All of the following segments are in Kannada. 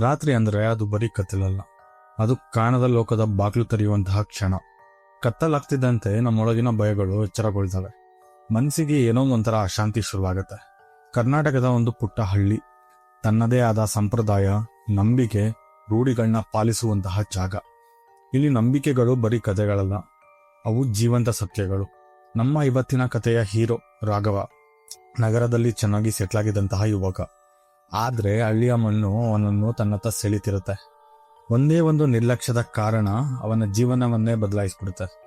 ರಾತ್ರಿ ಅಂದ್ರೆ ಅದು ಬರೀ ಕತ್ತಲಲ್ಲ. ಅದು ಕಾಣದ ಲೋಕದ ಬಾಗಿಲು ತೆರೆಯುವಂತಹ ಕ್ಷಣ. ಕತ್ತಲಾಗ್ತಿದ್ದಂತೆ ನಮ್ಮೊಳಗಿನ ಭಯಗಳು ಎಚ್ಚರಗೊಳ್ತವೆ. ಮನಸ್ಸಿಗೆ ಏನೋ ಒಂಥರ ಅಶಾಂತಿ ಶುರುವಾಗುತ್ತೆ. ಕರ್ನಾಟಕದ ಒಂದು ಪುಟ್ಟ ಹಳ್ಳಿ. ತನ್ನದೇ ಆದ ಸಂಪ್ರದಾಯ, ನಂಬಿಕೆ ರೂಢಿಗಳನ್ನ ಪಾಲಿಸುವಂತಹ ಜಾಗ. ಇಲ್ಲಿ ನಂಬಿಕೆಗಳು ಬರೀ ಕಥೆಗಳಲ್ಲ ಅವು ಜೀವಂತ ಸತ್ಯಗಳು. ನಮ್ಮ ಇವತ್ತಿನ ಕಥೆಯ ಹೀರೋ ರಾಘವ. ನಗರದಲ್ಲಿ ಚೆನ್ನಾಗಿ ಸೆಟ್ಲಾಗಿದ್ದಂತಹ ಯುವಕ. ಆದ್ರೆ ಹಳ್ಳಿಯ ಮಣ್ಣು ಅವನನ್ನು ತನ್ನತ್ತ ಸೆಳಿತಿರುತ್ತೆ. ಒಂದೇ ಒಂದು ನಿರ್ಲಕ್ಷ್ಯದ ಕಾರಣ ಅವನ ಜೀವನವನ್ನೇ ಬದಲಾಯಿಸ್ಬಿಡುತ್ತೆ.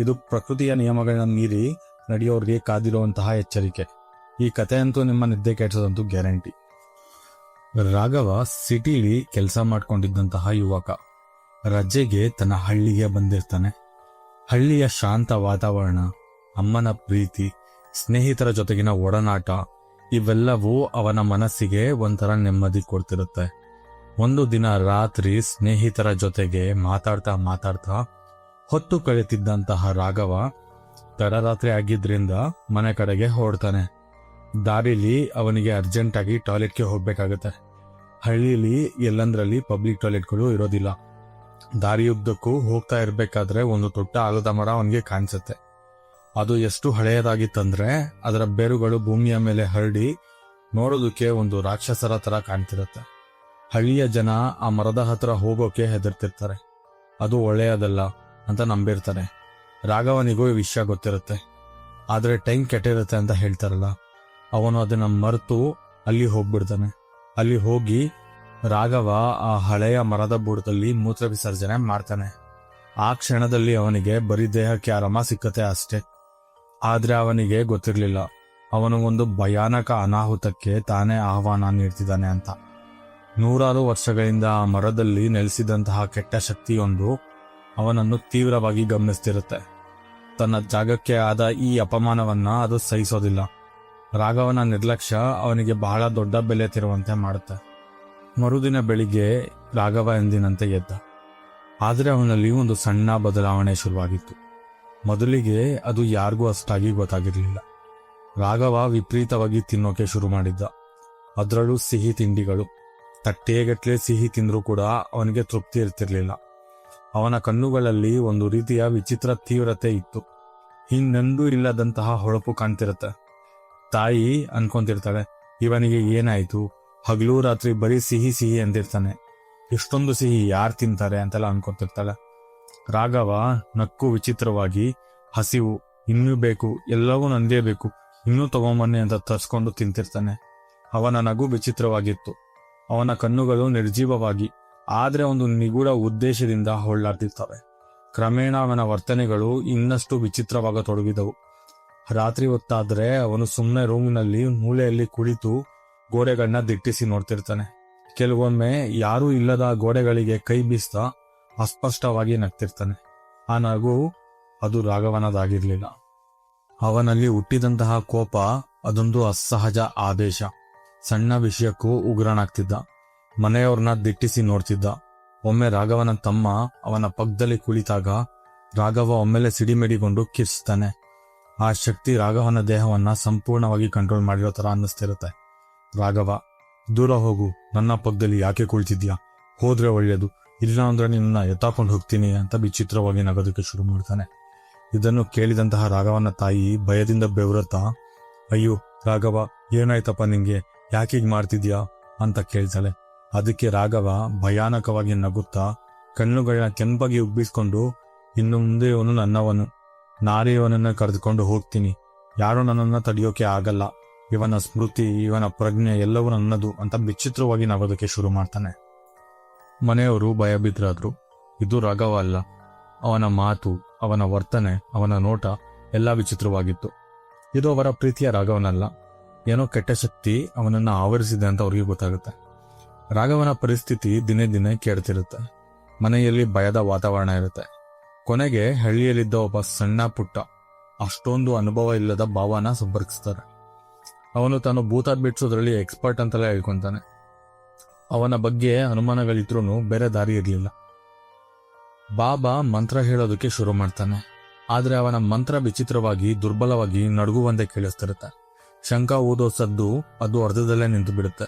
ಇದು ಪ್ರಕೃತಿಯ ನಿಯಮಗಳನ್ನ ಮೀರಿ ನಡೆಯೋರಿಗೆ ಕಾದಿರುವಂತಹ ಎಚ್ಚರಿಕೆ. ಈ ಕಥೆಯಂತೂ ನಿಮ್ಮ ನಿದ್ದೆ ಕೆಟ್ಟದಂತೂ ಗ್ಯಾರಂಟಿ. ರಾಘವ ಸಿಟಿಲಿ ಕೆಲಸ ಮಾಡ್ಕೊಂಡಿದ್ದಂತಹ ಯುವಕ. ರಜೆಗೆ ತನ್ನ ಹಳ್ಳಿಗೆ ಬಂದಿರ್ತಾನೆ. ಹಳ್ಳಿಯ ಶಾಂತ ವಾತಾವರಣ, ಅಮ್ಮನ ಪ್ರೀತಿ, ಸ್ನೇಹಿತರ ಜೊತೆಗಿನ ಒಡನಾಟ ಇವೆಲ್ಲವೂ ಅವನ ಮನಸ್ಸಿಗೆ ಒಂಥರ ನೆಮ್ಮದಿ ಕೊಡ್ತಿರುತ್ತೆ. ಒಂದು ದಿನ ರಾತ್ರಿ ಸ್ನೇಹಿತರ ಜೊತೆಗೆ ಮಾತಾಡ್ತಾ ಮಾತಾಡ್ತಾ ಹೊತ್ತು ಕಳೆತಿದ್ದಂತಹ ರಾಘವ ತಡರಾತ್ರಿ ಆಗಿದ್ರಿಂದ ಮನೆ ಕಡೆಗೆ ಹೊರಡ್ತಾನೆ. ದಾರಿಲಿ ಅವನಿಗೆ ಅರ್ಜೆಂಟ್ ಆಗಿ ಟಾಯ್ಲೆಟ್ಗೆ ಹೋಗ್ಬೇಕಾಗತ್ತೆ. ಹಳ್ಳಿಲಿ ಎಲ್ಲಂದ್ರಲ್ಲಿ ಪಬ್ಲಿಕ್ ಟಾಯ್ಲೆಟ್ಗಳು ಇರೋದಿಲ್ಲ. ದಾರಿಯುದ್ದಕ್ಕೂ ಹೋಗ್ತಾ ಇರಬೇಕಾದ್ರೆ ಒಂದು ದೊಡ್ಡ ಆಲದ ಮರ ಅವನಿಗೆ ಕಾಣಿಸುತ್ತೆ. ಅದು ಎಷ್ಟು ಹಳೆಯದಾಗಿತ್ತಂದ್ರೆ ಅದರ ಬೇರುಗಳು ಭೂಮಿಯ ಮೇಲೆ ಹರಡಿ ನೋಡೋದಕ್ಕೆ ಒಂದು ರಾಕ್ಷಸರ ತರ ಕಾಣ್ತಿರುತ್ತೆ. ಹಳ್ಳಿಯ ಜನ ಆ ಮರದ ಹತ್ರ ಹೋಗೋಕೆ ಹೆದರ್ತಿರ್ತಾರೆ. ಅದು ಒಳ್ಳೆಯದಲ್ಲ ಅಂತ ನಂಬಿರ್ತಾರೆ. ರಾಘವನಿಗೂ ಈ ವಿಷಯ ಗೊತ್ತಿರುತ್ತೆ. ಆದರೆ ಟೈಮ್ ಕೆಟ್ಟಿರುತ್ತೆ ಅಂತ ಹೇಳ್ತಾರಲ್ಲ. ಅವನು ಅದನ್ನ ಮರೆತು ಅಲ್ಲಿ ಹೋಗ್ಬಿಡ್ತಾನೆ. ಅಲ್ಲಿ ಹೋಗಿ ರಾಘವ ಆ ಹಳೆಯ ಮರದ ಬುಡದಲ್ಲಿ ಮೂತ್ರ ವಿಸರ್ಜನೆ ಮಾಡ್ತಾನೆ. ಆ ಕ್ಷಣದಲ್ಲಿ ಅವನಿಗೆ ಬರೀ ದೇಹಕ್ಕೆ ಆರಾಮ ಸಿಕ್ಕತ್ತೆ ಅಷ್ಟೇ. ಆದ್ರೆ ಅವನಿಗೆ ಗೊತ್ತಿರಲಿಲ್ಲ. ಅವನು ಒಂದು ಭಯಾನಕ ಅನಾಹುತಕ್ಕೆ ತಾನೇ ಆಹ್ವಾನ ನೀಡ್ತಿದ್ದಾನೆ ಅಂತ. ನೂರಾರು ವರ್ಷಗಳಿಂದ ಆ ಮರದಲ್ಲಿ ನೆಲೆಸಿದಂತಹ ಕೆಟ್ಟ ಶಕ್ತಿಯೊಂದು ಅವನನ್ನು ತೀವ್ರವಾಗಿ ಗಮನಿಸ್ತಿರುತ್ತೆ. ತನ್ನ ಜಾಗಕ್ಕೆ ಆದ ಈ ಅಪಮಾನವನ್ನ ಅದು ಸಹಿಸೋದಿಲ್ಲ. ರಾಘವನ ನಿರ್ಲಕ್ಷ್ಯ ಅವನಿಗೆ ಬಹಳ ದೊಡ್ಡ ಬೆಲೆ ತಿರುವಂತೆ ಮಾಡುತ್ತೆ. ಮರುದಿನ ಬೆಳಿಗ್ಗೆ ರಾಘವ ಎಂದಿನಂತೆ ಎದ್ದ. ಆದರೆ ಅವನಲ್ಲಿ ಒಂದು ಸಣ್ಣ ಬದಲಾವಣೆ ಶುರುವಾಗಿತ್ತು. ಮೊದಲಿಗೆ ಅದು ಯಾರಿಗೂ ಅಷ್ಟಾಗಿ ಗೊತ್ತಾಗಿರಲಿಲ್ಲ. ರಾಘವ ವಿಪರೀತವಾಗಿ ತಿನ್ನೋಕೆ ಶುರು ಮಾಡಿದ್ದ. ಅದರಲ್ಲೂ ಸಿಹಿ ತಿಂಡಿಗಳು. ತಟ್ಟೆಗಟ್ಲೆ ಸಿಹಿ ತಿಂದರೂ ಕೂಡ ಅವನಿಗೆ ತೃಪ್ತಿ ಇರ್ತಿರ್ಲಿಲ್ಲ. ಅವನ ಕಣ್ಣುಗಳಲ್ಲಿ ಒಂದು ರೀತಿಯ ವಿಚಿತ್ರ ತೀವ್ರತೆ ಇತ್ತು. ಹಿಂದೆಂದೂ ಇಲ್ಲದಂತಹ ಹೊಳಪು ಕಾಣ್ತಿರುತ್ತೆ. ತಾಯಿ ಅನ್ಕೊಂತಿರ್ತಾಳೆ, ಇವನಿಗೆ ಏನಾಯ್ತು? ಹಗಲು ರಾತ್ರಿ ಬರೀ ಸಿಹಿ ಸಿಹಿ ಅಂದಿರ್ತಾನೆ ಇಷ್ಟೊಂದು ಸಿಹಿ ಯಾರು ತಿಂತಾರೆ? ಅಂತೆಲ್ಲ ಅನ್ಕೊಂತಿರ್ತಾಳೆ. ರಾಘವ ನಕ್ಕು ವಿಚಿತ್ರವಾಗಿ, ಹಸಿವು, ಇನ್ನೂ ಬೇಕು, ಎಲ್ಲವೂ ನಂದೇ ಬೇಕು, ಇನ್ನೂ ತಗೊಂಬನ್ನಿ ಅಂತ ತರ್ಸ್ಕೊಂಡು ತಿಂತಿರ್ತಾನೆ. ಅವನ ನಗು ವಿಚಿತ್ರವಾಗಿತ್ತು. ಅವನ ಕಣ್ಣುಗಳು ನಿರ್ಜೀವವಾಗಿ, ಆದ್ರೆ ಒಂದು ನಿಗೂಢ ಉದ್ದೇಶದಿಂದ ಹೊಳ್ಳಾಡ್ತಿರ್ತವೆ. ಕ್ರಮೇಣ ಅವನ ವರ್ತನೆಗಳು ಇನ್ನಷ್ಟು ವಿಚಿತ್ರವಾಗತೊಡಗಿದವು. ರಾತ್ರಿ ಹೊತ್ತಾದ್ರೆ ಅವನು ಸುಮ್ಮನೆ ರೂಮಿನಲ್ಲಿ ಮೂಲೆಯಲ್ಲಿ ಕುಳಿತು ಗೋಡೆಗಳನ್ನ ದಿಟ್ಟಿಸಿ ನೋಡ್ತಿರ್ತಾನೆ. ಕೆಲವೊಮ್ಮೆ ಯಾರೂ ಇಲ್ಲದ ಗೋಡೆಗಳಿಗೆ ಕೈ ಬೀಸ್ತಾ ಅಸ್ಪಷ್ಟವಾಗಿ ನಗ್ತಿರ್ತಾನೆ. ಆ ನಗು ಅದು ರಾಘವನದಾಗಿರ್ಲಿಲ್ಲ. ಅವನಲ್ಲಿ ಹುಟ್ಟಿದಂತಹ ಕೋಪ ಅದೊಂದು ಅಸಹಜ ಆದೇಶ. ಸಣ್ಣ ವಿಷಯಕ್ಕೂ ಉಗ್ರನಾಗ್ತಿದ್ದ. ಮನೆಯವ್ರನ್ನ ದಿಟ್ಟಿಸಿ ನೋಡ್ತಿದ್ದ. ಒಮ್ಮೆ ರಾಘವನ ತಮ್ಮ ಅವನ ಪಕ್ಕದಲ್ಲಿ ಕುಳಿತಾಗ ರಾಘವ ಒಮ್ಮೆಲೆ ಸಿಡಿಮಿಡಿಗೊಂಡು ಕಿರ್ಸ್ತಾನೆ ಆ ಶಕ್ತಿ ರಾಘವನ ದೇಹವನ್ನ ಸಂಪೂರ್ಣವಾಗಿ ಕಂಟ್ರೋಲ್ ಮಾಡಿರೋ ತರ ಅನ್ನಿಸ್ತಿರುತ್ತೆ. ರಾಘವ, ದೂರ ಹೋಗು. ನನ್ನ ಪಕ್ಕದಲ್ಲಿ ಯಾಕೆ ಕುಳಿತಿದ್ಯಾ ಹೋದ್ರೆ ಒಳ್ಳೇದು. ಇಲ್ಲ ಅಂದ್ರೆ ನಿನ್ನ ಎತ್ತಾಕೊಂಡು ಹೋಗ್ತೀನಿ ಅಂತ ವಿಚಿತ್ರವಾಗಿ ನಗೋದಕ್ಕೆ ಶುರು ಮಾಡ್ತಾನೆ. ಇದನ್ನು ಕೇಳಿದಂತಹ ರಾಘವನ ತಾಯಿ ಭಯದಿಂದ ಬೆವರತ್ತಾ, ಅಯ್ಯೋ, ರಾಘವ, ಏನಾಯ್ತಪ್ಪ ನಿಂಗೆ? ಯಾಕೆ ಹೀಗೆ ಮಾಡ್ತಿದ್ಯಾ? ಅಂತ ಕೇಳ್ತಾಳೆ. ಅದಕ್ಕೆ ರಾಘವ ಭಯಾನಕವಾಗಿ ನಗುತ್ತಾ ಕಣ್ಣುಗಳನ್ನ ಕೆಂಪಾಗಿ ಉಬ್ಬಿಸ್ಕೊಂಡು, ಇನ್ನು ಮುಂದೆ ಇವನು ನನ್ನವನು. ನಾನೇ ಇವನನ್ನ ಕರೆದುಕೊಂಡು ಹೋಗ್ತೀನಿ. ಯಾರು ನನ್ನನ್ನ ತಡೆಯೋಕೆ ಆಗಲ್ಲ. ಇವನ ಸ್ಮೃತಿ, ಇವನ ಪ್ರಜ್ಞೆ ಎಲ್ಲವೂ ನನ್ನದು ಅಂತ ವಿಚಿತ್ರವಾಗಿ ನಗೋದಕ್ಕೆ ಶುರು ಮಾಡ್ತಾನೆ. ಮನೆಯವರು ಭಯಬಿದ್ರಾದ್ರು. ಇದು ರಾಘವ ಅವನ ಮಾತು, ಅವನ ವರ್ತನೆ, ಅವನ ನೋಟ ಎಲ್ಲ ವಿಚಿತ್ರವಾಗಿತ್ತು. ಇದು ಅವರ ಪ್ರೀತಿಯ ರಾಘವನಲ್ಲ. ಏನೋ ಕೆಟ್ಟ ಶಕ್ತಿ ಅವನನ್ನ ಆವರಿಸಿದೆ ಅಂತ ಅವ್ರಿಗೆ ಗೊತ್ತಾಗುತ್ತೆ. ರಾಘವನ ಪರಿಸ್ಥಿತಿ ದಿನೇ ದಿನೇ ಕೆಡ್ತಿರುತ್ತೆ ಮನೆಯಲ್ಲಿ ಭಯದ ವಾತಾವರಣ ಇರುತ್ತೆ. ಕೊನೆಗೆ ಹಳ್ಳಿಯಲ್ಲಿದ್ದ ಒಬ್ಬ ಸಣ್ಣ ಪುಟ್ಟ, ಅಷ್ಟೊಂದು ಅನುಭವ ಇಲ್ಲದ ಭಾವನ ಸಂಪರ್ಕಿಸ್ತಾರೆ. ಅವನು ತಾನು ಭೂತ ಬಿಡಿಸೋದ್ರಲ್ಲಿ ಎಕ್ಸ್ಪರ್ಟ್ ಅಂತೆಲ್ಲ ಹೇಳ್ಕೊಂತಾನೆ. ಅವನ ಬಗ್ಗೆ ಅನುಮಾನಗಳಿದ್ರೂ ಬೇರೆ ದಾರಿ ಇರಲಿಲ್ಲ. ಬಾಬಾ ಮಂತ್ರ ಹೇಳೋದಕ್ಕೆ ಶುರು ಮಾಡ್ತಾನೆ. ಆದರೆ ಅವನ ಮಂತ್ರ ವಿಚಿತ್ರವಾಗಿ, ದುರ್ಬಲವಾಗಿ ನಡುಗುವಂತೆ ಕೇಳಿಸ್ತಿರುತ್ತೆ. ಶಂಕ ಓದೋ ಸದ್ದು ಅದು ಅರ್ಧದಲ್ಲೇ ನಿಂತು ಬಿಡುತ್ತೆ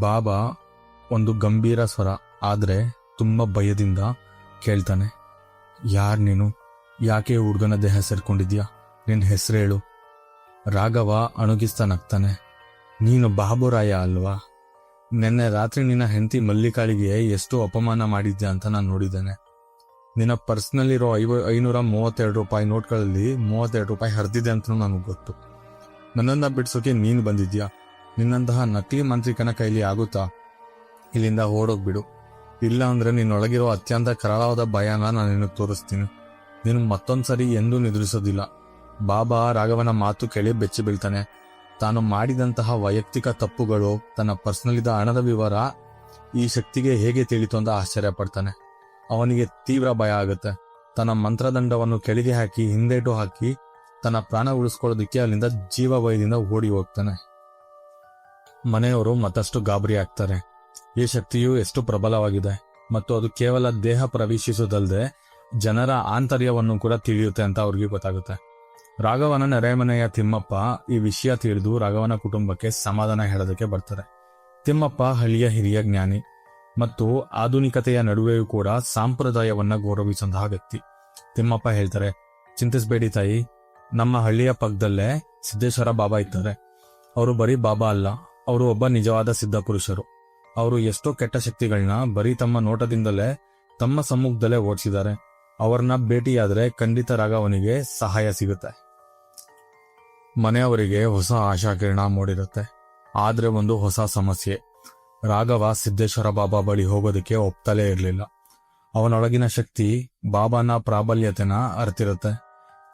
ಬಾಬಾ ಒಂದು ಗಂಭೀರ ಸ್ವರ, ಆದರೆ ತುಂಬ ಭಯದಿಂದ ಕೇಳ್ತಾನೆ. ಯಾರ್ ನೀನು? ಯಾಕೆ ಹುಡುಗನ ದೇಹ ಸೇರ್ಕೊಂಡಿದ್ಯಾ? ನಿನ್ ಹೆಸರು ಹೇಳು ರಾಘವ ಅಣುಗಿಸ್ತಾನಾಗ್ತಾನೆ ನೀನು ಬಾಬುರಾಯ ಅಲ್ವಾ? ನಿನ್ನೆ ರಾತ್ರಿ ನಿನ್ನ ಹೆಂಡತಿ ಮಲ್ಲಿಕಾಳಿಗೆ ಎಷ್ಟು ಅಪಮಾನ ಮಾಡಿದ್ಯಾ ಅಂತ ನಾನು ನೋಡಿದ್ದೇನೆ. ನಿನ್ನ ಪರ್ಸ್ನಲ್ಲಿರೋ ಐವ ಐನೂರ ಮೂವತ್ತೆರಡು ರೂಪಾಯಿ ನೋಟ್ಗಳಲ್ಲಿ ಮೂವತ್ತೆರಡು ರೂಪಾಯಿ ಹರಿದಿದೆ ಅಂತ ನನಗೆ ಗೊತ್ತು. ನನ್ನನ್ನ ಬಿಡ್ಸೋಕೆ ನೀನು ಬಂದಿದ್ಯಾ? ನಿನ್ನಂತಹ ನಕಲಿ ಮಂತ್ರಿಕನ ಕೈಲಿ ಆಗುತ್ತಾ? ಇಲ್ಲಿಂದ ಓಡೋಗ್ಬಿಡು ಇಲ್ಲ ಅಂದ್ರೆ ನಿನ್ನೊಳಗಿರೋ ಅತ್ಯಂತ ಕರಾಳವಾದ ಭಯನ ನಾನು ನಿನಗೆ ತೋರಿಸ್ತೀನಿ. ನೀನು ಮತ್ತೊಂದ್ಸರಿ ಎಂದೂ ನಿದ್ರಿಸೋದಿಲ್ಲ. ಬಾಬಾ ರಾಘವನ ಮಾತು ಕೇಳಿ ಬೆಚ್ಚಿ ಬೀಳ್ತಾನೆ. ತಾನು ಮಾಡಿದಂತಹ ವೈಯಕ್ತಿಕ ತಪ್ಪುಗಳು ತನ್ನ ಪರ್ಸನಲಿದ ಹಣದ ವಿವರ ಈ ಶಕ್ತಿಗೆ ಹೇಗೆ ತಿಳಿತು ಅಂತ ಆಶ್ಚರ್ಯ ಪಡ್ತಾನೆ. ಅವನಿಗೆ ತೀವ್ರ ಭಯ ಆಗುತ್ತೆ. ತನ್ನ ಮಂತ್ರದಂಡವನ್ನು ಕೆಳಗೆ ಹಾಕಿ, ಹಿಂದೇಟು ಹಾಕಿ, ತನ್ನ ಪ್ರಾಣ ಉಳಿಸ್ಕೊಳ್ಳೋದಕ್ಕೆ ಅಲ್ಲಿಂದ ಜೀವ ಭಯದಿಂದ ಓಡಿ ಹೋಗ್ತಾನೆ. ಮನೆಯವರು ಮತ್ತಷ್ಟು ಗಾಬರಿ ಆಗ್ತಾರೆ. ಈ ಶಕ್ತಿಯು ಎಷ್ಟು ಪ್ರಬಲವಾಗಿದೆ ಮತ್ತು ಅದು ಕೇವಲ ದೇಹ ಪ್ರವೇಶಿಸುವುದಲ್ಲದೆ ಜನರ ಆಂತರ್ಯವನ್ನು ಕೂಡ ತಿಳಿಯುತ್ತೆ ಅಂತ ಅವ್ರಿಗೆ ಗೊತ್ತಾಗುತ್ತೆ. ರಾಘವನ ನೆರೆಮನೆಯ ತಿಮ್ಮಪ್ಪ ಈ ವಿಷಯ ತಿಳಿದು ರಾಘವನ ಕುಟುಂಬಕ್ಕೆ ಸಮಾಧಾನ ಹೇಳೋದಕ್ಕೆ ಬರ್ತಾರೆ. ತಿಮ್ಮಪ್ಪ ಹಳ್ಳಿಯ ಹಿರಿಯ ಜ್ಞಾನಿ ಮತ್ತು ಆಧುನಿಕತೆಯ ನಡುವೆಯೂ ಕೂಡ ಸಾಂಪ್ರದಾಯವನ್ನ ಗೌರವಿಸುವಂತಹ ವ್ಯಕ್ತಿ. ತಿಮ್ಮಪ್ಪ ಹೇಳ್ತಾರೆ, ಚಿಂತಿಸಬೇಡಿ ತಾಯಿ, ನಮ್ಮ ಹಳ್ಳಿಯ ಪಕ್ಕದಲ್ಲೇ ಸಿದ್ದೇಶ್ವರ ಬಾಬಾ ಇದ್ದಾರೆ. ಅವರು ಬರೀ ಬಾಬಾ ಅಲ್ಲ, ಅವರು ಒಬ್ಬ ನಿಜವಾದ ಸಿದ್ಧ ಪುರುಷರು. ಅವರು ಎಷ್ಟೋ ಕೆಟ್ಟ ಶಕ್ತಿಗಳನ್ನ ಬರೀ ತಮ್ಮ ನೋಟದಿಂದಲೇ ತಮ್ಮ ಸಮ್ಮುಖದಲ್ಲೇ ಓಡಿಸಿದ್ದಾರೆ. ಅವರನ್ನ ಭೇಟಿಯಾದ್ರೆ ಖಂಡಿತ ರಾಘವನಿಗೆ ಸಹಾಯ ಸಿಗುತ್ತೆ. ಮನೆಯವರಿಗೆ ಹೊಸ ಆಶಾಕಿರಣ ಮೂಡಿರುತ್ತೆ. ಆದ್ರೆ ಒಂದು ಹೊಸ ಸಮಸ್ಯೆ. ರಾಘವ ಸಿದ್ದೇಶ್ವರ ಬಾಬಾ ಬಳಿ ಹೋಗೋದಕ್ಕೆ ಒಪ್ತಲೇ ಇರಲಿಲ್ಲ. ಅವನೊಳಗಿನ ಶಕ್ತಿ, ಬಾಬಾನ ಪ್ರಾಬಲ್ಯತೆನ ಅರ್ತಿರುತ್ತೆ.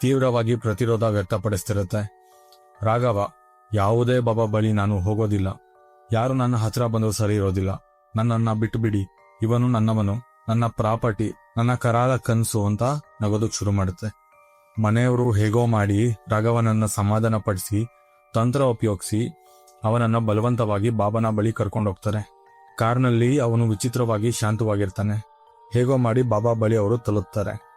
ತೀವ್ರವಾಗಿ ಪ್ರತಿರೋಧ ವ್ಯಕ್ತಪಡಿಸ್ತಿರುತ್ತೆ. ರಾಘವ, ಯಾವುದೇ ಬಾಬಾ ಬಳಿ ನಾನು ಹೋಗೋದಿಲ್ಲ. ಯಾರು ನನ್ನ ಹತ್ರ ಬಂದರೂ ಸರಿ ಇರೋದಿಲ್ಲ. ನನ್ನನ್ನ ಬಿಟ್ಟು ಬಿಡಿ ಇವನು ನನ್ನವನು. ನನ್ನ ಪ್ರಾಪರ್ಟಿ, ನನ್ನ ಕರಾಳ ಕನಸು ಅಂತ ನಗೋದಕ್ಕೆ ಶುರು ಮಾಡುತ್ತೆ. ಮನೆಯವರು ಹೇಗೋ ಮಾಡಿ ರಾಘವನನ್ನ ಸಮಾಧಾನ ಪಡಿಸಿ ತಂತ್ರ ಉಪಯೋಗಿಸಿ ಅವನನ್ನ ಬಲವಂತವಾಗಿ ಬಾಬನ ಬಳಿ ಕರ್ಕೊಂಡೋಗ್ತಾರೆ ಕಾರ್ನಲ್ಲಿ ಅವನು ವಿಚಿತ್ರವಾಗಿ ಶಾಂತವಾಗಿರ್ತಾನೆ. ಹೇಗೋ ಮಾಡಿ ಬಾಬಾ ಬಳಿ ಅವರು ತಲುಪ್ತಾರೆ.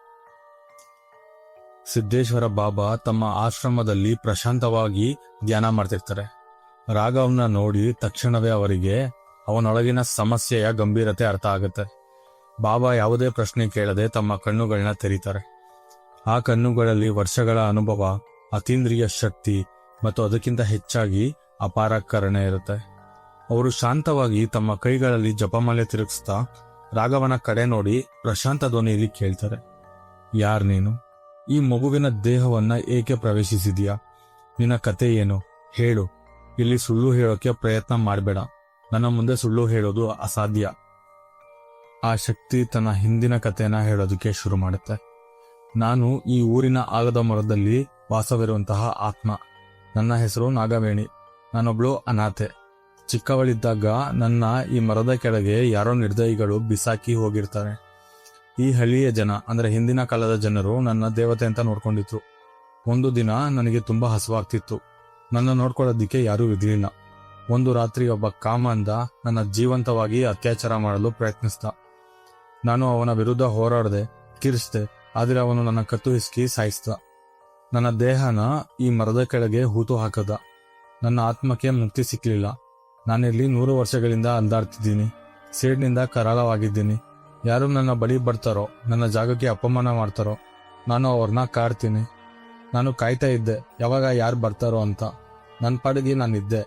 ಸಿದ್ದೇಶ್ವರ ಬಾಬಾ ತಮ್ಮ ಆಶ್ರಮದಲ್ಲಿ ಪ್ರಶಾಂತವಾಗಿ ಧ್ಯಾನ ಮಾಡ್ತಿರ್ತಾರೆ. ರಾಘವನ್ನ ನೋಡಿ ತಕ್ಷಣವೇ ಅವರಿಗೆ ಅವನೊಳಗಿನ ಸಮಸ್ಯೆಯ ಗಂಭೀರತೆ ಅರ್ಥ ಆಗುತ್ತೆ. ಬಾಬಾ ಯಾವುದೇ ಪ್ರಶ್ನೆ ಕೇಳದೆ ತಮ್ಮ ಕಣ್ಣುಗಳನ್ನ ತೆರೀತಾರೆ. ಆ ಕಣ್ಣುಗಳಲ್ಲಿ ವರ್ಷಗಳ ಅನುಭವ, ಅತೀಂದ್ರಿಯ ಶಕ್ತಿ ಮತ್ತು ಅದಕ್ಕಿಂತ ಹೆಚ್ಚಾಗಿ ಅಪಾರ ಕರುಣೆ ಇರುತ್ತೆ. ಅವರು ಶಾಂತವಾಗಿ ತಮ್ಮ ಕೈಗಳಲ್ಲಿ ಜಪಮಾಲೆ ತಿರುಗಿಸ್ತಾ ರಾಘವನ ಕಡೆ ನೋಡಿ ಪ್ರಶಾಂತ ಧ್ವನಿಯಲ್ಲಿ ಕೇಳ್ತಾರೆ. ಯಾರ್ ನೀನು? ಈ ಮಗುವಿನ ದೇಹವನ್ನ ಏಕೆ ಪ್ರವೇಶಿಸಿದ್ಯಾ? ನಿನ್ನ ಕತೆ ಏನು? ಹೇಳು. ಇಲ್ಲಿ ಸುಳ್ಳು ಹೇಳೋಕೆ ಪ್ರಯತ್ನ ಮಾಡಬೇಡ. ನನ್ನ ಮುಂದೆ ಸುಳ್ಳು ಹೇಳೋದು ಅಸಾಧ್ಯ. ಆ ಶಕ್ತಿ ತನ್ನ ಹಿಂದಿನ ಕಥೆನ ಹೇಳೋದಕ್ಕೆ ಶುರು ಮಾಡುತ್ತೆ. ನಾನು ಈ ಊರಿನ ಆಗದ ಮರದಲ್ಲಿ ವಾಸವಿರುವಂತಹ ಆತ್ಮ. ನನ್ನ ಹೆಸರು ನಾಗವೇಣಿ. ನಾನೊಬ್ಳು ಅನಾಥೆ. ಚಿಕ್ಕವಳಿದ್ದಾಗ ನನ್ನ ಈ ಮರದ ಕೆಳಗೆ ಯಾರೋ ನಿರ್ದಯಿಗಳು ಬಿಸಾಕಿ ಹೋಗಿರ್ತಾರೆ. ಈ ಹಳ್ಳಿಯ ಜನ, ಅಂದ್ರೆ ಹಿಂದಿನ ಕಾಲದ ಜನರು ನನ್ನ ದೇವತೆ ಅಂತ ನೋಡ್ಕೊಂಡಿದ್ರು. ಒಂದು ದಿನ ನನಗೆ ತುಂಬಾ ಹಸುವಾಗ್ತಿತ್ತು. ನನ್ನ ನೋಡ್ಕೊಳ್ಳೋದಿಕ್ಕೆ ಯಾರೂ ಇರಲಿಲ್ಲ. ಒಂದು ರಾತ್ರಿ ಒಬ್ಬ ಕಾಮಂದ ನನ್ನ ಜೀವಂತವಾಗಿ ಅತ್ಯಾಚಾರ ಮಾಡಲು ಪ್ರಯತ್ನಿಸ್ದ. ನಾನು ಅವನ ವಿರುದ್ಧ ಹೋರಾಡದೆ, ಕಿರಿಸ್ದೆ ಆದ್ರೆ ಅವನು ನನ್ನ ಕತ್ತು ಹಿಸ್ಕಿ ಸಾಯಿಸ್ದ. ನನ್ನ ದೇಹನ ಈ ಮರದ ಕೆಳಗೆ ಹೂತು ಹಾಕದ. ನನ್ನ ಆತ್ಮಕ್ಕೆ ಮುಕ್ತಿ ಸಿಕ್ಕಲಿಲ್ಲ ನಾನಿಲ್ಲಿ ನೂರು ವರ್ಷಗಳಿಂದ ಅಂದಾಡ್ತಿದ್ದೀನಿ ಸೇಡ್ನಿಂದ ಕರಾಳವಾಗಿದ್ದೀನಿ. ಯಾರು ನನ್ನ ಬಳಿ ಬರ್ತಾರೋ, ನನ್ನ ಜಾಗಕ್ಕೆ ಅಪಮಾನ ಮಾಡ್ತಾರೋ, ನಾನು ಅವ್ರನ್ನ ಕಾಡ್ತೀನಿ. ನಾನು ಕಾಯ್ತಾ ಇದ್ದೆ, ಯಾವಾಗ ಯಾರು ಬರ್ತಾರೋ ಅಂತ. ನನ್ನ ಪಾಡಿಗೆ ನಾನಿದ್ದೆ.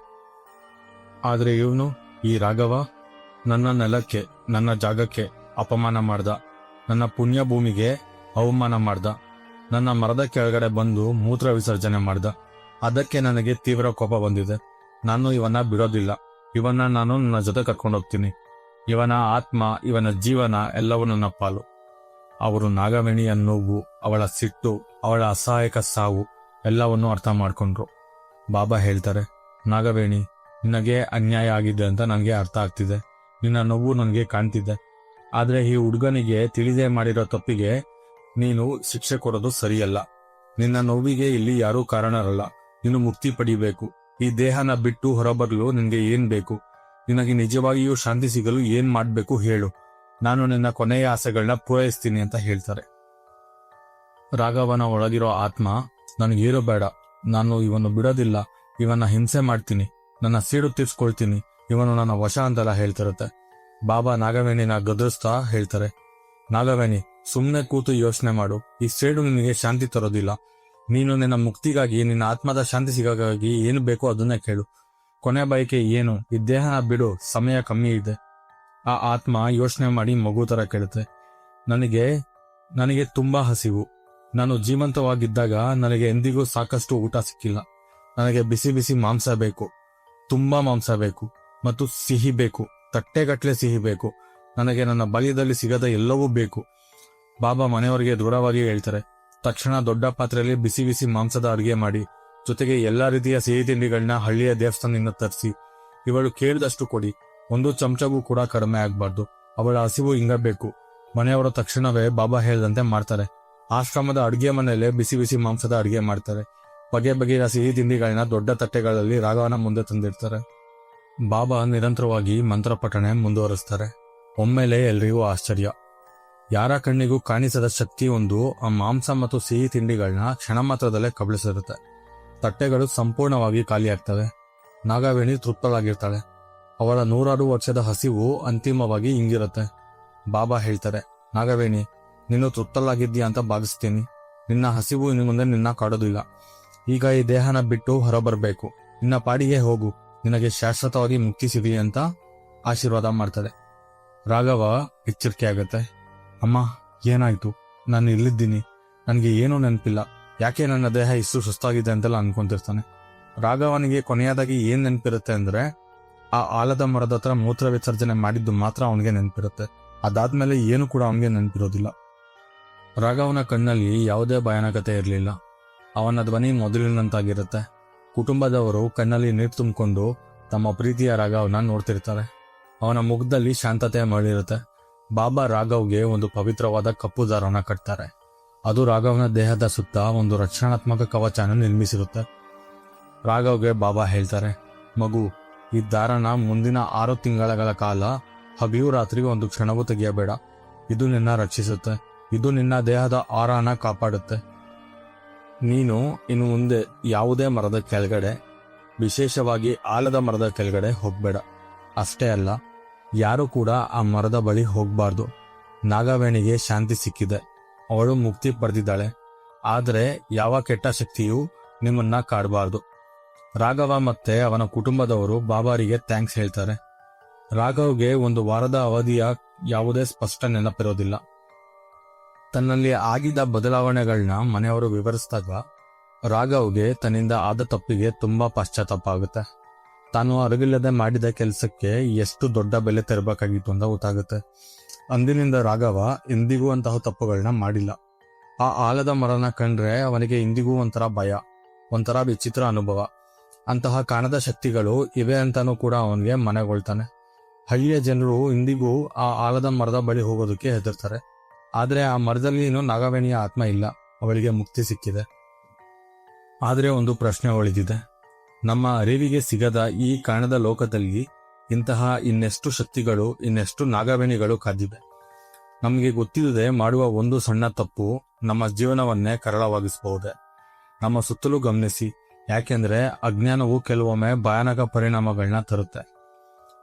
ಆದರೆ ಇವನು, ಈ ರಾಘವ, ನನ್ನ ನೆಲಕ್ಕೆ, ನನ್ನ ಜಾಗಕ್ಕೆ ಅಪಮಾನ ಮಾಡ್ದ. ನನ್ನ ಪುಣ್ಯ ಭೂಮಿಗೆ ಅವಮಾನ ಮಾಡ್ದ. ನನ್ನ ಮರದ ಕೆಳಗಡೆ ಬಂದು ಮೂತ್ರ ವಿಸರ್ಜನೆ ಮಾಡ್ದ. ಅದಕ್ಕೆ ನನಗೆ ತೀವ್ರ ಕೋಪ ಬಂದಿದೆ. ನಾನು ಇವನ್ನ ಬಿಡೋದಿಲ್ಲ. ಇವನ್ನ ನಾನು ನನ್ನ ಜೊತೆ ಕರ್ಕೊಂಡು ಹೋಗ್ತೀನಿ. ಇವನ ಆತ್ಮ, ಇವನ ಜೀವನ ಎಲ್ಲವೂ ನನ್ನ ಪಾಲು. ಅವರು ನಾಗವೇಣಿಯ ನೋವು, ಅವಳ ಸಿಟ್ಟು, ಅವಳ ಅಸಹಾಯಕ ಸಾವು ಎಲ್ಲವನ್ನೂ ಅರ್ಥ ಮಾಡಿಕೊಂಡ್ರು. ಬಾಬಾ ಹೇಳ್ತಾರೆ, ನಾಗವೇಣಿ, ನಿನಗೆ ಅನ್ಯಾಯ ಆಗಿದೆ ಅಂತ ನನಗೆ ಅರ್ಥ ಆಗ್ತಿದೆ. ನಿನ್ನ ನೋವು ನನಗೆ ಕಾಣ್ತಿದೆ. ಆದರೆ ಈ ಹುಡುಗನಿಗೆ ತಿಳಿದೇ ಮಾಡಿರೋ ತಪ್ಪಿಗೆ ನೀನು ಶಿಕ್ಷೆ ಕೊಡೋದು ಸರಿಯಲ್ಲ. ನಿನ್ನ ನೋವಿಗೆ ಇಲ್ಲಿ ಯಾರೂ ಕಾರಣರಲ್ಲ. ನೀನು ಮುಕ್ತಿ ಪಡಿಬೇಕು. ಈ ದೇಹನ ಬಿಟ್ಟು ಹೊರಬರಲು ನಿನಗೆ ಏನ್ ಬೇಕು? ನಿನಗೆ ನಿಜವಾಗಿಯೂ ಶಾಂತಿ ಸಿಗಲು ಏನ್ ಮಾಡ್ಬೇಕು ಹೇಳು. ನಾನು ನಿನ್ನ ಕೊನೆಯ ಆಸೆಗಳನ್ನ ಪೂರೈಸ್ತೀನಿ ಅಂತ ಹೇಳ್ತಾರೆ. ರಾಘವನ ಒಳಗಿರೋ ಆತ್ಮ ನನಗೇರೋ ಬೇಡ. ನಾನು ಇವನು ಬಿಡೋದಿಲ್ಲ. ಇವನ್ನ ಹಿಂಸೆ ಮಾಡ್ತೀನಿ. ನನ್ನ ಸೀಡು ತೀರ್ಸ್ಕೊಳ್ತೀನಿ. ಇವನು ನನ್ನ ವಶ ಅಂತೆಲ್ಲ ಹೇಳ್ತಿರುತ್ತೆ. ಬಾಬಾ ನಾಗವೇಣಿನ ಗದರಿಸ್ತಾ ಹೇಳ್ತಾರೆ. ನಾಗವೇಣಿ ಸುಮ್ನೆ ಕೂತು ಯೋಚನೆ ಮಾಡು. ಈ ಸೇಡು ನಿನಗೆ ಶಾಂತಿ ತರೋದಿಲ್ಲ. ನೀನು ನಿನ್ನ ಮುಕ್ತಿಗಾಗಿ, ನಿನ್ನ ಆತ್ಮದ ಶಾಂತಿ ಸಿಗೋಕ್ಕಾಗಿ ಏನು ಬೇಕೋ ಅದನ್ನೇ ಕೇಳು. ಕೊನೆ ಬಯಕೆ ಏನು? ಈ ದೇಹ ಬಿಡು, ಸಮಯ ಕಮ್ಮಿ ಇದೆ. ಆ ಆತ್ಮ ಯೋಚನೆ ಮಾಡಿ ಮಗು ತರ ಕೇಳುತ್ತೆ. ನನಗೆ ನನಗೆ ತುಂಬಾ ಹಸಿವು. ನಾನು ಜೀವಂತವಾಗಿದ್ದಾಗ ನನಗೆ ಎಂದಿಗೂ ಸಾಕಷ್ಟು ಊಟ ಸಿಕ್ಕಿಲ್ಲ. ನನಗೆ ಬಿಸಿ ಬಿಸಿ ಮಾಂಸ ಬೇಕು. ತುಂಬಾ ಮಾಂಸ ಬೇಕು. ಮತ್ತು ಸಿಹಿ ಬೇಕು. ತಟ್ಟೆಗಟ್ಟಲೆ ಸಿಹಿ ಬೇಕು. ನನಗೆ ನನ್ನ ಬಾಲ್ಯದಲ್ಲಿ ಸಿಗದ ಎಲ್ಲವೂ ಬೇಕು. ಬಾಬಾ ಮನೆಯವರಿಗೆ ದೃಢವಾಗಿ ಹೇಳ್ತಾರೆ. ತಕ್ಷಣ ದೊಡ್ಡ ಪಾತ್ರೆಯಲ್ಲಿ ಬಿಸಿ ಬಿಸಿ ಮಾಂಸದ ಅಡುಗೆ ಮಾಡಿ, ಜೊತೆಗೆ ಎಲ್ಲಾ ರೀತಿಯ ಸಿಹಿ ತಿಂಡಿಗಳನ್ನ ಹಳ್ಳಿಯ ದೇವಸ್ಥಾನದಿಂದ ತರಿಸಿ. ಇವಳು ಕೇಳಿದಷ್ಟು ಕೊಡಿ, ಒಂದು ಚಮಚಗೂ ಕೂಡ ಕಡಿಮೆ ಆಗ್ಬಾರ್ದು. ಅವಳ ಹಸಿವು ಹಿಂಗಬೇಕು ಮನೆಯವರ ತಕ್ಷಣವೇ ಬಾಬಾ ಹೇಳಿದಂತೆ ಮಾಡ್ತಾರೆ. ಆಶ್ರಮದ ಅಡುಗೆ ಮನೆಯಲ್ಲೇ ಬಿಸಿ ಬಿಸಿ ಮಾಂಸದ ಅಡುಗೆ ಮಾಡ್ತಾರೆ. ಬಗೆ ಬಗೆಯ ಸಿಹಿ ತಿಂಡಿಗಳನ್ನ ದೊಡ್ಡ ತಟ್ಟೆಗಳಲ್ಲಿ ರಾಘವನ ಮುಂದೆ ತಂದಿರ್ತಾರೆ ಬಾಬಾ ನಿರಂತರವಾಗಿ ಮಂತ್ರ ಪಠಣೆ ಮುಂದುವರಿಸ್ತಾರೆ. ಒಮ್ಮೆಲೆ ಎಲ್ರಿಗೂ ಆಶ್ಚರ್ಯ. ಯಾರ ಕಣ್ಣಿಗೂ ಕಾಣಿಸದ ಶಕ್ತಿ ಒಂದು ಆ ಮಾಂಸ ಮತ್ತು ಸಿಹಿ ತಿಂಡಿಗಳನ್ನ ಕ್ಷಣ ಮಾತ್ರದಲ್ಲೇ ಕಬಳಿಸಿರುತ್ತೆ. ತಟ್ಟೆಗಳು ಸಂಪೂರ್ಣವಾಗಿ ಖಾಲಿಯಾಗ್ತವೆ. ನಾಗವೇಣಿ ತೃಪ್ತಳಾಗಿರ್ತಾಳೆ. ಅವರ ನೂರಾರು ವರ್ಷದ ಹಸಿವು ಅಂತಿಮವಾಗಿ ಹಿಂಗಿರುತ್ತೆ ಬಾಬಾ ಹೇಳ್ತಾರೆ, ನಾಗವೇಣಿ, ನೀನು ತೃಪ್ತಲಾಗಿದ್ದೀಯ ಅಂತ ಭಾವಿಸ್ತೀನಿ. ನಿನ್ನ ಹಸಿವು ಇನ್ನು ಮುಂದೆ ನಿನ್ನ ಕಾಡೋದಿಲ್ಲ. ಈಗ ಈ ದೇಹನ ಬಿಟ್ಟು ಹೊರಬರಬೇಕು. ನಿನ್ನ ಪಾಡಿಗೆ ಹೋಗು. ನಿನಗೆ ಶಾಶ್ವತವಾಗಿ ಮುಕ್ತಿ ಸಿಗಲಿ ಅಂತ ಆಶೀರ್ವಾದ ಮಾಡ್ತಾರೆ. ರಾಘವ ಎಚ್ಚರಿಕೆ ಆಗುತ್ತೆ ಅಮ್ಮ, ಏನಾಯ್ತು? ನಾನು ಇಲ್ಲಿದ್ದೀನಿ. ನನಗೆ ಏನೂ ನೆನಪಿಲ್ಲ. ಯಾಕೆ ನನ್ನ ದೇಹ ಇಷ್ಟು ಸುಸ್ತಾಗಿದೆ ಅಂತೆಲ್ಲ ಅನ್ಕೊಂತಿರ್ತಾನೆ. ರಾಘವನಿಗೆ ಕೊನೆಯದಾಗಿ ಏನ್ ನೆನಪಿರುತ್ತೆ ಅಂದ್ರೆ, ಆ ಆಲದ ಮರದ ಹತ್ರ ಮೂತ್ರ ವಿಸರ್ಜನೆ ಮಾಡಿದ್ದು ಮಾತ್ರ ಅವನಿಗೆ ನೆನಪಿರುತ್ತೆ. ಅದಾದ್ಮೇಲೆ ಏನು ಕೂಡ ಅವನಿಗೆ ನೆನಪಿರೋದಿಲ್ಲ. ರಾಘವನ ಕಣ್ಣಲ್ಲಿ ಯಾವುದೇ ಭಯಾನಕತೆ ಇರಲಿಲ್ಲ. ಅವನ ಧ್ವನಿ ಮೊದಲಿನಂತಾಗಿರುತ್ತೆ. ಕುಟುಂಬದವರು ಕಣ್ಣಲ್ಲಿ ನೀರು ತುಂಬಿಕೊಂಡು ತಮ್ಮ ಪ್ರೀತಿಯ ರಾಘವನ ನೋಡ್ತಿರ್ತಾರೆ. ಅವನ ಮುಖದಲ್ಲಿ ಶಾಂತತೆ ಮಳಿರುತ್ತೆ ಬಾಬಾ ರಾಘವ್ಗೆ ಒಂದು ಪವಿತ್ರವಾದ ಕಪ್ಪು ದಾರವನ್ನ ಕಟ್ತಾರೆ. ಅದು ರಾಘವನ ದೇಹದ ಸುತ್ತ ಒಂದು ರಕ್ಷಣಾತ್ಮಕ ಕವಚನ ನಿರ್ಮಿಸಿರುತ್ತೆ. ರಾಘವ್ಗೆ ಬಾಬಾ ಹೇಳ್ತಾರೆ, ಮಗು, ಈ ದಾರನ ಮುಂದಿನ ಆರು ತಿಂಗಳ ಕಾಲ ಹಗಲು ರಾತ್ರಿ ಒಂದು ಕ್ಷಣವೂ ತೆಗೆಯಬೇಡ. ಇದು ನಿನ್ನ ರಕ್ಷಿಸುತ್ತೆ. ಇದು ನಿನ್ನ ದೇಹದ ಆರನ ಕಾಪಾಡುತ್ತೆ. ನೀನು ಇನ್ನು ಮುಂದೆ ಯಾವುದೇ ಮರದ ಕೆಳಗಡೆ, ವಿಶೇಷವಾಗಿ ಆಲದ ಮರದ ಕೆಳಗಡೆ ಹೋಗ್ಬೇಡ. ಅಷ್ಟೇ ಅಲ್ಲ ಯಾರು ಕೂಡ ಆ ಮರದ ಬಳಿ ಹೋಗಬಾರ್ದು. ನಾಗವೇಣಿಗೆ ಶಾಂತಿ ಸಿಕ್ಕಿದೆ. ಅವಳು ಮುಕ್ತಿ ಪಡೆದಿದ್ದಾಳೆ. ಆದರೆ ಯಾವ ಕೆಟ್ಟ ಶಕ್ತಿಯೂ ನಿಮ್ಮನ್ನ ಕಾಡಬಾರ್ದು. ರಾಘವ ಮತ್ತೆ ಅವನ ಕುಟುಂಬದವರು ಬಾಬಾರಿಗೆ ಥ್ಯಾಂಕ್ಸ್ ಹೇಳ್ತಾರೆ. ರಾಘವ್ಗೆ ಒಂದು ವಾರದ ಅವಧಿಯ ಯಾವುದೇ ಸ್ಪಷ್ಟ ನೆನಪಿರೋದಿಲ್ಲ. ತನ್ನಲ್ಲಿ ಆಗಿದ್ದ ಬದಲಾವಣೆಗಳನ್ನ ಮನೆಯವರು ವಿವರಿಸಿದಾಗ ರಾಘವ್ಗೆ ತನ್ನಿಂದ ಆದ ತಪ್ಪಿಗೆ ತುಂಬಾ ಪಶ್ಚಾತ್ತಾಪ ಆಗುತ್ತೆ. ತಾನು ಅರಿವಿಲ್ಲದೆ ಮಾಡಿದ ಕೆಲಸಕ್ಕೆ ಎಷ್ಟು ದೊಡ್ಡ ಬೆಲೆ ತೆರಬೇಕಾಗಿತ್ತು ಅಂತ ಗೊತ್ತಾಗುತ್ತೆ. ಅಂದಿನಿಂದ ರಾಘವ ಎಂದಿಗೂ ಅಂತಹ ತಪ್ಪುಗಳನ್ನ ಮಾಡಿಲ್ಲ. ಆ ಆಲದ ಮರನ ಕಂಡ್ರೆ ಅವನಿಗೆ ಇಂದಿಗೂ ಒಂಥರ ಭಯ, ಒಂಥರ ವಿಚಿತ್ರ ಅನುಭವ. ಅಂತಹ ಕಾಣದ ಶಕ್ತಿಗಳು ಇವೆ ಅಂತಾನೂ ಕೂಡ ಅವನಿಗೆ ಮನೆಗೊಳ್ತಾನೆ. ಹಳ್ಳಿಯ ಜನರು ಇಂದಿಗೂ ಆ ಆಲದ ಮರದ ಬಳಿ ಹೋಗೋದಕ್ಕೆ ಹೆದರ್ತಾರೆ. ಆದ್ರೆ ಆ ಮರದಲ್ಲಿ ನಾಗವೇಣಿಯ ಆತ್ಮ ಇಲ್ಲ, ಅವಳಿಗೆ ಮುಕ್ತಿ ಸಿಕ್ಕಿದೆ. ಆದ್ರೆ ಒಂದು ಪ್ರಶ್ನೆ ಉಳಿದಿದೆ ನಮ್ಮ ಅರಿವಿಗೆ ಸಿಗದ ಈ ಕಾಣದ ಲೋಕದಲ್ಲಿ ಇಂತಹ ಇನ್ನೆಷ್ಟು ಶಕ್ತಿಗಳು, ಇನ್ನೆಷ್ಟು ನಾಗವೇಣಿಗಳು ಕಾದಿವೆ. ನಮಗೆ ಗೊತ್ತಿಲ್ಲದೆ ಮಾಡುವ ಒಂದು ಸಣ್ಣ ತಪ್ಪು ನಮ್ಮ ಜೀವನವನ್ನೇ ಕರಳವಾಗಿಸಬಹುದೇ? ನಮ್ಮ ಸುತ್ತಲೂ ಗಮನಿಸಿ, ಯಾಕೆಂದ್ರೆ ಅಜ್ಞಾನವು ಕೆಲವೊಮ್ಮೆ ಭಯಾನಕ ಪರಿಣಾಮಗಳನ್ನ ತರುತ್ತೆ.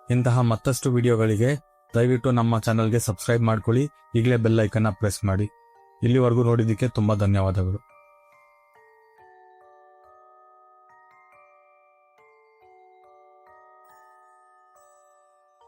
ಇಂತಹ ಮತ್ತಷ್ಟು ವಿಡಿಯೋಗಳಿಗೆ ದಯವಿಟ್ಟು ನಮ್ಮ ಚಾನಲ್ಗೆ ಸಬ್ಸ್ಕ್ರೈಬ್ ಮಾಡ್ಕೊಳ್ಳಿ, ಈಗಲೇ ಬೆಲ್ ಐಕನ್ನ ಪ್ರೆಸ್ ಮಾಡಿ. ಇಲ್ಲಿವರೆಗೂ ನೋಡಿದ್ದಕ್ಕೆ ತುಂಬಾ ಧನ್ಯವಾದಗಳು.